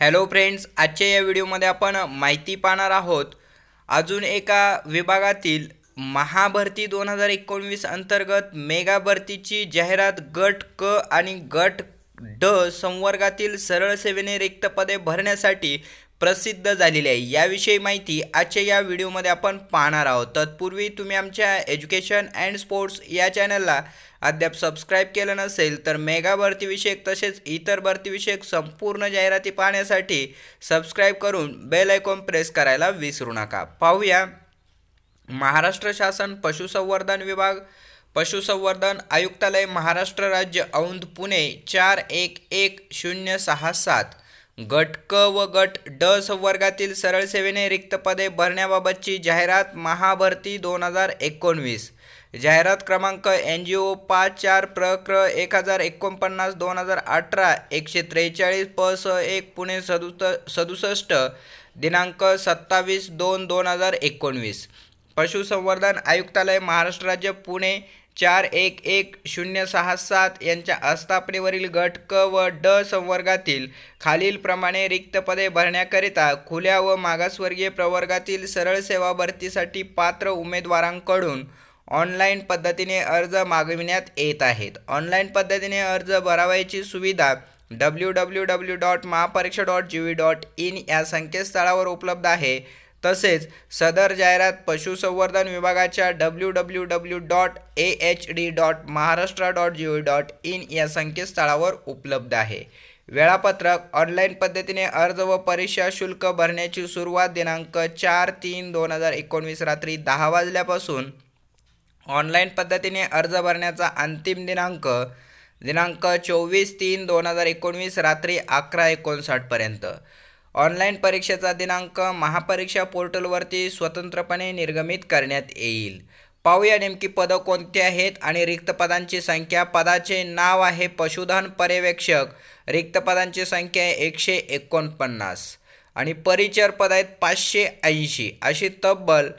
Hello friends आजच्या या व्हिडिओमध्ये आपण माहिती पाहणार आहोत अजून एका विभागातील महाभरती दोन हजार एकोणवीस अंतर्गत मेगा भरतीची जाहिरात गट क आणि गट ड संवर्गातील सरळ सेवेने रिक्त पदे भरण्यासाठी प्रसिद्ध झालेली आहे. याविषयी माहिती आजच्या या व्हिडिओमध्ये आपण पाहणार आहोत. तत्पूर्वी तुम्ही आमच्या एज्युकेशन अँड स्पोर्ट्स या चॅनलला अद्याप सबस्क्राईब केलं नसेल तर मेगा भरतीविषयक तसेच इतर भरतीविषयक संपूर्ण जाहिराती पाहण्यासाठी सबस्क्राईब करून बेल आयकॉन प्रेस करायला विसरू नका. पाहूया. महाराष्ट्र शासन पशुसंवर्धन विभाग पशुसंवर्धन आयुक्तालय महाराष्ट्र राज्य औंध पुणे चार एक एक शून्य सहा सात. गट क व गट ड संवर्गातील सरळ सेवेने रिक्त पदे भरण्याबाबतची जाहिरात महाभरती दोन हजार एकोणवीस. जाहिरात क्रमांक एन जी ओ पाच चार प्रक्र एक हजार एकोणपन्नास दोन हजार अठरा एकशे त्रेचाळीस प स एक पुणे सदुस सदुसष्ट दिनांक सत्तावीस दोन दोन हजार एकोणवीस. पशुसंवर्धन आयुक्तालय महाराष्ट्र राज्य पुणे चार एक एक शून्य सहा सात यांच्या आस्थापनेवरील गट क व ड संवर्गातील खालीलप्रमाणे रिक्त पदे भरण्याकरिता खुल्या व मागासवर्गीय प्रवर्गातील सरळ सेवा भरतीसाठी पात्र उमेदवारांकडून ऑनलाईन पद्धतीने अर्ज मागविण्यात येत आहेत. ऑनलाईन पद्धतीने अर्ज भरावायची सुविधा W W W dot Mahapariksha dot G V dot in या संकेतस्थळावर उपलब्ध आहे. तसेच सदर जाहिरात पशुसंवर्धन विभागाच्या W W W dot A H D dot Maharashtra dot G O dot in या संकेतस्थळावर उपलब्ध आहे. वेळापत्रक ऑनलाईन पद्धतीने अर्ज व परीक्षा शुल्क भरण्याची सुरुवात दिनांक चार तीन दोन हजार एकोणवीस रात्री दहा वाजल्यापासून ऑनलाईन पद्धतीने अर्ज भरण्याचा अंतिम दिनांक दिनांक चोवीस तीन दोन हजार एकोणवीस रात्री अकरा एकोणसाठपर्यंत ऑनलाईन परीक्षेचा दिनांक महापरीक्षा पोर्टलवरती स्वतंत्रपणे निर्गमित करण्यात येईल. पाहूया नेमकी पदं कोणती आहेत आणि रिक्त पदांची संख्या. पदाचे नाव आहे पशुधन पर्यवेक्षक. रिक्त पदांची संख्या आहे एकशे एकोणपन्नास. आणि परिचर पद आहेत पाचशे ऐंशी. अशी तब्बल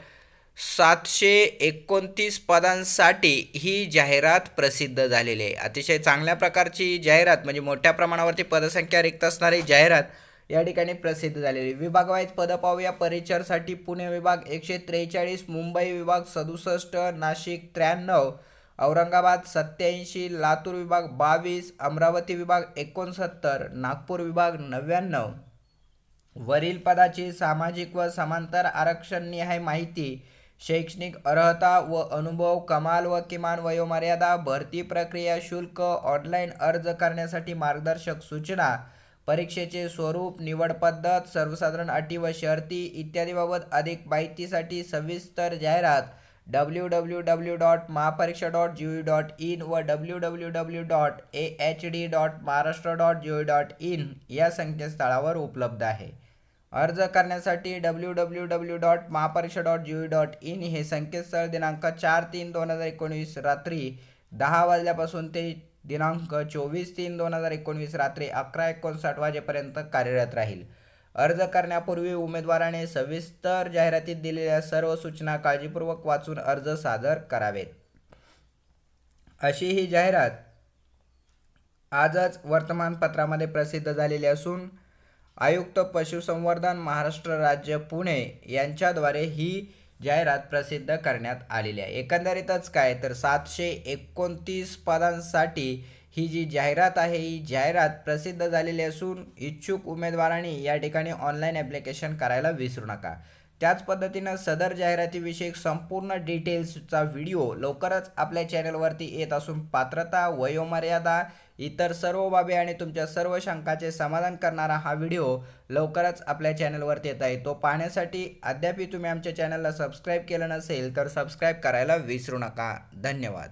सातशे एकोणतीस पदांसाठी ही जाहिरात प्रसिद्ध झालेली आहे. अतिशय चांगल्या प्रकारची जाहिरात म्हणजे मोठ्या प्रमाणावरती पदसंख्या रिक्त असणारी जाहिरात या ठिकाणी प्रसिद्ध झालेली. विभागवाईज पदं पाहूया. परिचरसाठी पुणे विभाग एकशे त्रेचाळीस मुंबई विभाग सदुसष्ट नाशिक त्र्याण्णव औरंगाबाद सत्याऐंशी लातूर विभाग बावीस अमरावती विभाग एकोणसत्तर नागपूर विभाग नव्याण्णव. वरील पदाची सामाजिक व समांतर आरक्षण निहाय माहिती शैक्षणिक अर्हता व अनुभव कमाल व किमान वयोमर्यादा भरती प्रक्रिया शुल्क ऑनलाईन अर्ज करण्यासाठी मार्गदर्शक सूचना परीक्षेचे स्वरूप निवड पद्धत सर्वसाधारण अटी व शर्ती इत्यादीबाबत अधिक माहितीसाठी सविस्तर जाहिरात W W W dot Mahapariksha dot G V dot in व W W W dot A H D dot Maharashtra dot G V dot in या संकेतस्थळावर उपलब्ध आहे. अर्ज करण्यासाठी W W W dot Mahapariksha dot G V dot in हे संकेतस्थळ दिनांक चार तीन दोन हजार एकोणवीस रात्री दहा वाजल्यापासून ते दिनांक चोवीस तीन दोन हजार एकोणवीस रात्री अकरा एकोणसाठ वाजेपर्यंत कार्यरत राहील. अर्ज करण्यापूर्वी उमेदवाराने सविस्तर जाहिरातीत दिलेल्या सर्व सूचना काळजीपूर्वक वाचून अर्ज सादर करावेत. अशी ही जाहिरात आजच वर्तमानपत्रामध्ये प्रसिद्ध झालेली असून आयुक्त पशुसंवर्धन महाराष्ट्र राज्य पुणे यांच्याद्वारे ही जाहिरात प्रसिद्ध करण्यात आलेली आहे. एकंदरीतच काय तर सातशे एकोणतीस पदांसाठी ही जी जाहिरात आहे ही जाहिरात प्रसिद्ध झालेली असून इच्छुक उमेदवारांनी या ठिकाणी ऑनलाईन ॲप्लिकेशन करायला विसरू नका. त्याच पद्धतीनं सदर जाहिरातीविषयी संपूर्ण डिटेल्सचा व्हिडिओ लवकरच आपल्या चॅनलवरती येत असून पात्रता वयोमर्यादा इतर सर्व बाबी आणि तुमच्या सर्व शंकाचे समाधान करणारा हा व्हिडिओ लवकरच आपल्या चॅनलवरती येत आहे. तो पाहण्यासाठी अद्याप तुम्ही आमच्या चॅनलला सबस्क्राईब केलं नसेल तर सबस्क्राईब करायला विसरू नका. धन्यवाद.